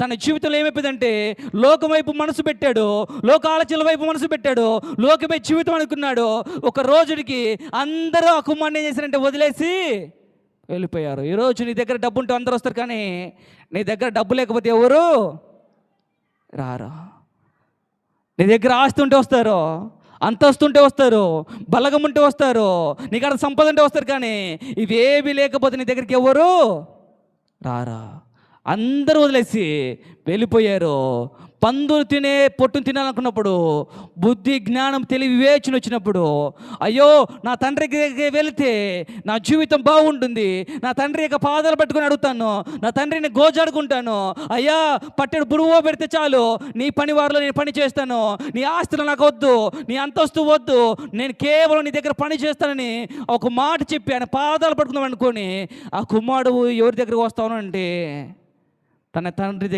తన జీవితంలో ఏమైపోయిందంటే లోకం వైపు మనసు పెట్టాడు లోక ఆలోచనల వైపు మనసు పెట్టాడు లోకమే జీవితం అనుకున్నాడు. ఒక రోజుడికి అందరూ ఆ కుమారుని ఏం చేశారంటే వదిలేసి వెళ్ళిపోయారు. ఈరోజు నీ దగ్గర డబ్బు ఉంటే అందరూ వస్తారు కానీ నీ దగ్గర డబ్బు లేకపోతే ఎవరు రారు. నీ దగ్గర ఆస్తి ఉంటే వస్తారు అంతస్తు ఉంటే వస్తారు బలగం ఉంటే వస్తారు నీకు అక్కడ సంపద ఉంటే వస్తారు కానీ ఇవేవి లేకపోతే నీ దగ్గరికి ఎవరు రారా? అందరూ వదిలేసి వెళ్ళిపోయారు. పందులు తినే పొట్టును తినాలనుకున్నప్పుడు బుద్ధి జ్ఞానం తెలివి వివేచన వచ్చినప్పుడు అయ్యో నా తండ్రి దగ్గరికి వెళితే నా జీవితం బాగుంటుంది. నా తండ్రి యొక్క పాదాలు పట్టుకొని అడుగుతాను. నా తండ్రిని గోజాడుకుంటాను. అయ్యా పట్టెడు బురువో పెడితే చాలు. నీ పని వారిలో నేను పని చేస్తాను. నీ ఆస్తులు నాకు వద్దు. నీ అంతస్తు వద్దు. నేను కేవలం నీ దగ్గర పని చేస్తానని ఒక మాట చెప్పి ఆయన పాదాలు పట్టుకున్నాం అనుకొని ఆ కుమారుడు ఎవరి దగ్గరకు వస్తాను అంటే తన తండ్రి దగ్గర